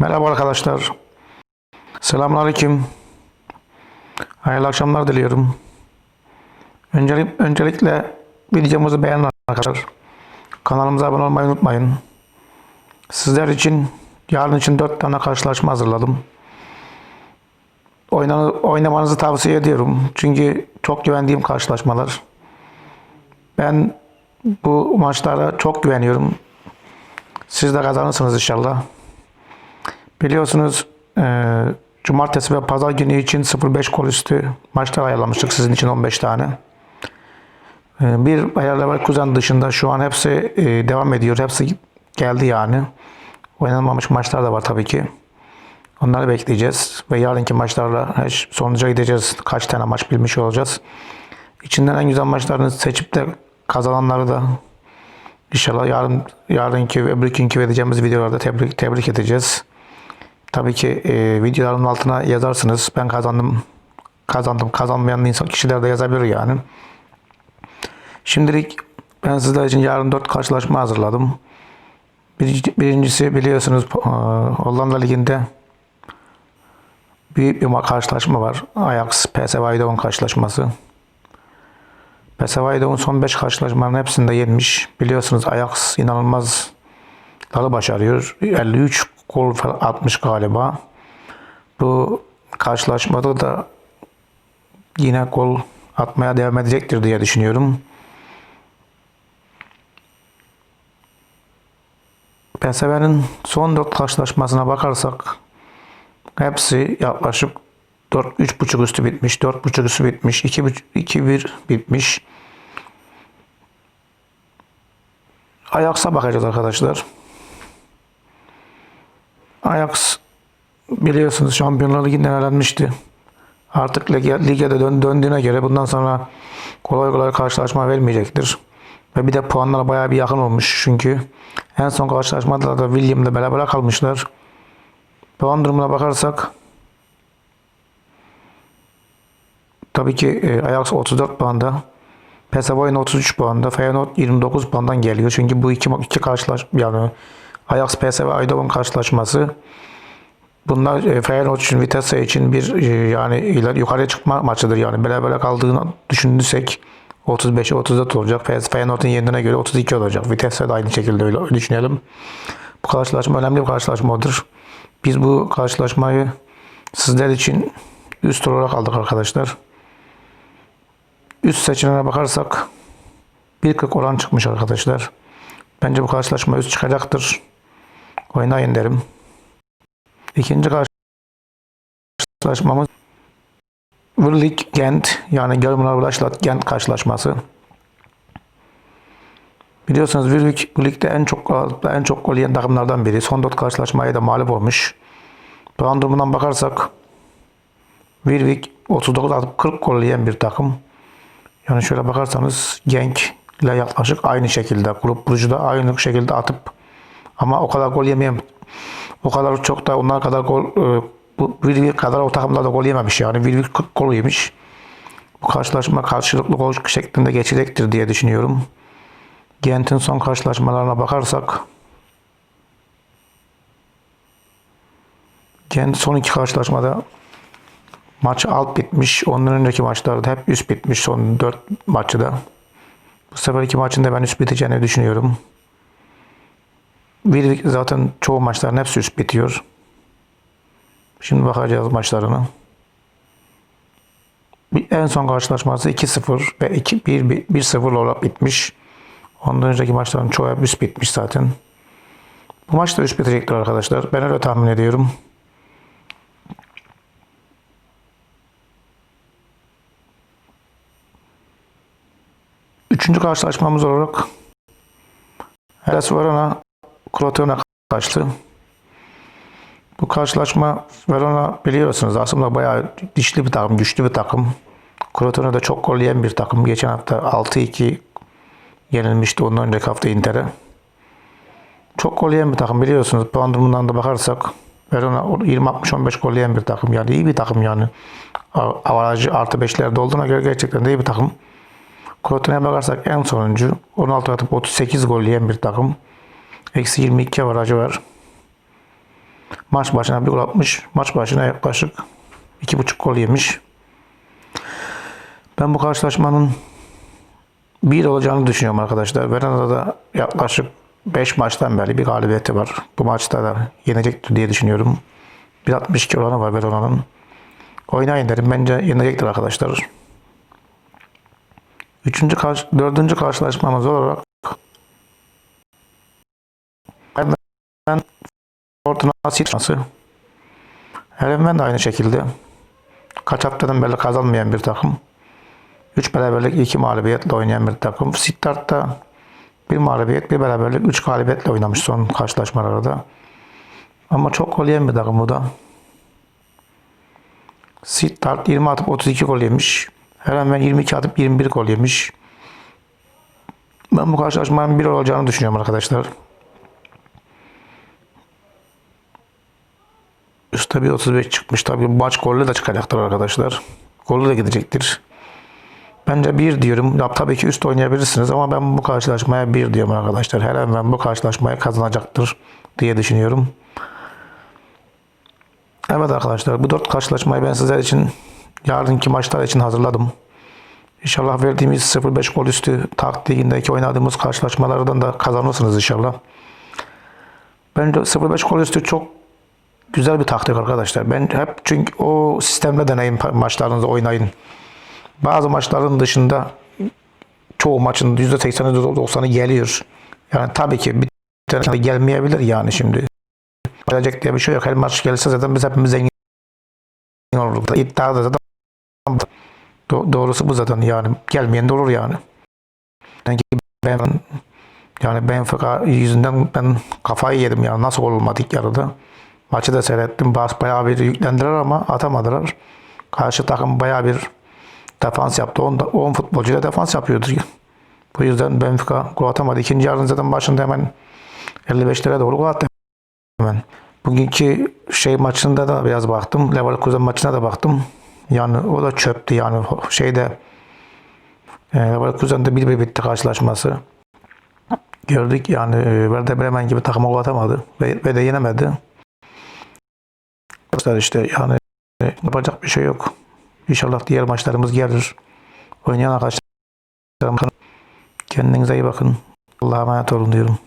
Merhaba arkadaşlar. Selamünaleyküm. Hayırlı akşamlar diliyorum. Öncelik, öncelikle videomuzu beğenin arkadaşlar. Kanalımıza abone olmayı unutmayın. Sizler için yarın için 4 tane karşılaşma hazırladım. Oyna, oynamanızı tavsiye ediyorum. Çünkü çok güvendiğim karşılaşmalar. Ben bu maçlara çok güveniyorum. Siz de kazanırsınız inşallah. Biliyorsunuz e, cumartesi ve pazar günü için 0-5 gol üstü maçlar ayarlamıştık sizin için 15 tane. E, bir Bayer Leverkusen dışında şu an hepsi e, devam ediyor. Hepsi geldi yani. Oynanmamış maçlar da var tabii ki. Onları bekleyeceğiz ve yarınki maçlarla sonuca gideceğiz. Kaç tane maç bilmiş olacağız. İçinden en güzel maçlarını seçip de kazananları da inşallah yarın yarınki ve öbür günkü vereceğimiz videolarda tebrik tebrik edeceğiz. Tabii ki e, videoların altına yazarsınız. Ben kazandım, kazandım, kazanmayan insan kişiler de yazabilir yani. Şimdilik ben sizler için yarın 4 karşılaşma hazırladım. Birinci- Birincisi biliyorsunuz e, Hollanda Ligi'nde büyük bir ma- karşılaşma var. Ajax PSV Eindhoven karşılaşması. PSV Eindhoven son 5 karşılaşmaların hepsinde yenmiş. Biliyorsunuz Ajax inanılmaz dalı başarıyor. 53 gol atmış galiba. Bu karşılaşmada da yine gol atmaya devam edecektir diye düşünüyorum. PSV'nin son 4 karşılaşmasına bakarsak hepsi yaklaşık 4 3.5 üstü bitmiş, 4.5 üstü bitmiş, 2 2-1 bitmiş. Ajax'a bakacağız arkadaşlar. Ajax biliyorsunuz Şampiyonlar Ligi'nden elenmişti. Artık lige, lige dön, döndüğüne göre bundan sonra kolay kolay karşılaşma vermeyecektir. Ve bir de puanlar bayağı bir yakın olmuş çünkü en son karşılaşmada da William'la beraber kalmışlar. Puan durumuna bakarsak tabii ki e, Ajax 34 puanda. PSV Eindhoven 33 puanda. Feyenoord 29 puandan geliyor. Çünkü bu iki, iki karşılaş yani Ajax PSV Eindhoven karşılaşması bunlar e, Feyenoord için Vitesse için bir e, yani iler yukarıya çıkma maçıdır yani. Beraber kaldığını düşünürsek 35'e 34 olacak. Fe- Feyenoord'un yendiğine göre 32 olacak. Vitesse de aynı şekilde öyle düşünelim. Bu karşılaşma önemli bir karşılaşmadır. Biz bu karşılaşmayı sizler için üst olarak aldık arkadaşlar. Üst seçeneğine bakarsak 1.40 oran çıkmış arkadaşlar. Bence bu karşılaşma üst çıkacaktır. Oynayın derim. İkinci karşılaşmamız Wirlik Gent yani Ulaşlat Gent karşılaşması. Biliyorsunuz Wirlik bu ligde en çok en çok gol yiyen takımlardan biri. Son dört karşılaşmaya da mağlup olmuş. Puan durumundan bakarsak Wirlik 39 atıp 40 gol yiyen bir takım. Yani şöyle bakarsanız Genk ile yaklaşık aynı şekilde grup burucu da aynı şekilde atıp ama o kadar gol yemeyen o kadar çok da onlar kadar gol e, bu Wilvik kadar o takımlar da gol yememiş yani Wilvik 40 gol yemiş. Bu karşılaşma karşılıklı gol şeklinde geçecektir diye düşünüyorum. Gent'in son karşılaşmalarına bakarsak Gent son iki karşılaşmada Maç alt bitmiş. Ondan önceki maçlarda hep üst bitmiş son 4 maçı da. Bu seferki maçın da ben üst biteceğini düşünüyorum. Bir zaten çoğu maçların hepsi üst bitiyor. Şimdi bakacağız maçlarına. En son karşılaşması 2-0 ve 1-0 olarak bitmiş. Ondan önceki maçların çoğu hep üst bitmiş zaten. Bu maç da üst bitecektir arkadaşlar. Ben öyle tahmin ediyorum. Üçüncü karşılaşmamız olarak Hellas Verona Crotone karşılaştı. Bu karşılaşma Verona biliyorsunuz aslında bayağı dişli bir takım, güçlü bir takım. Crotone de çok gol yiyen bir takım. Geçen hafta 6-2 yenilmişti ondan önceki hafta Inter'e. Çok gol yiyen bir takım biliyorsunuz. Puan durumundan da bakarsak Verona 20-60-15 gol yiyen bir takım. Yani iyi bir takım yani. Avarajı artı 5'lerde olduğuna göre gerçekten de iyi bir takım. Kroton'a bakarsak en sonuncu 16 atıp 38 gol yiyen bir takım. Eksi 22 avarajı var. Maç başına bir gol atmış. Maç başına yaklaşık iki buçuk gol yemiş. Ben bu karşılaşmanın bir olacağını düşünüyorum arkadaşlar. Verona'da da yaklaşık 5 maçtan beri bir galibiyeti var. Bu maçta da yenecektir diye düşünüyorum. 1.62 oranı var Verona'nın. Oynayın derim. Bence yenecektir arkadaşlar. Üçüncü, dördüncü karşılaşmamız olarak ben Fortuna Citrası Helenmen de aynı şekilde kaç haftadan beri kazanmayan bir takım. 3 beraberlik 2 mağlubiyetle oynayan bir takım. Stuttgart'ta bir mağlubiyet, bir beraberlik, 3 galibiyetle oynamış son karşılaşmalarda. Ama çok gol yiyen bir takım bu da. Stuttgart 20 atıp 32 gol yemiş. Hemen 22 atıp 21 gol yemiş. Ben bu karşılaşmanın bir olacağını düşünüyorum arkadaşlar. Bir 35 çıkmış. Tabii maç golle de çıkacaktır arkadaşlar. Golle de gidecektir. Bence bir diyorum. Ya, tabii ki üst oynayabilirsiniz ama ben bu karşılaşmaya bir diyorum arkadaşlar. Her an bu karşılaşmayı kazanacaktır diye düşünüyorum. Evet arkadaşlar bu dört karşılaşmayı ben sizler için yarınki maçlar için hazırladım. İnşallah verdiğimiz 0-5 gol üstü taktiğindeki oynadığımız karşılaşmalardan da kazanırsınız inşallah. Bence 0-5 gol üstü çok güzel bir taktik arkadaşlar. Ben hep çünkü o sistemle deneyin maçlarınızı oynayın. Bazı maçların dışında çoğu maçın %80'i %90'ı geliyor. Yani tabii ki bir tane gelmeyebilir yani şimdi. Gelecek diye bir şey yok. Her maç gelirse zaten biz hepimiz zengin oluruz. İddia da zaten Do- doğrusu bu zaten yani. Gelmeyen de olur yani. Yani ben yani Benfica yüzünden ben kafayı yedim yani. Nasıl olmadık yarıda. Maçı da seyrettim. Bas bayağı bir yüklendiler ama atamadılar. Karşı takım bayağı bir defans yaptı. 10, 10 futbolcuyla defans yapıyordu. Bu yüzden Benfica gol atamadı. İkinci yarının zaten başında hemen 55'lere doğru gol attı hemen. Bugünkü şey maçında da biraz baktım. Leverkusen maçına da baktım. Yani o da çöptü yani şeyde e, Leverkusen'de bir bir bitti karşılaşması. Gördük yani e, Werder Bremen gibi takıma gol atamadı ve, ve de yenemedi. Arkadaşlar işte yani yapacak bir şey yok. İnşallah diğer maçlarımız gelir. Oynayan arkadaşlarım kendinize iyi bakın. Allah'a emanet olun diyorum.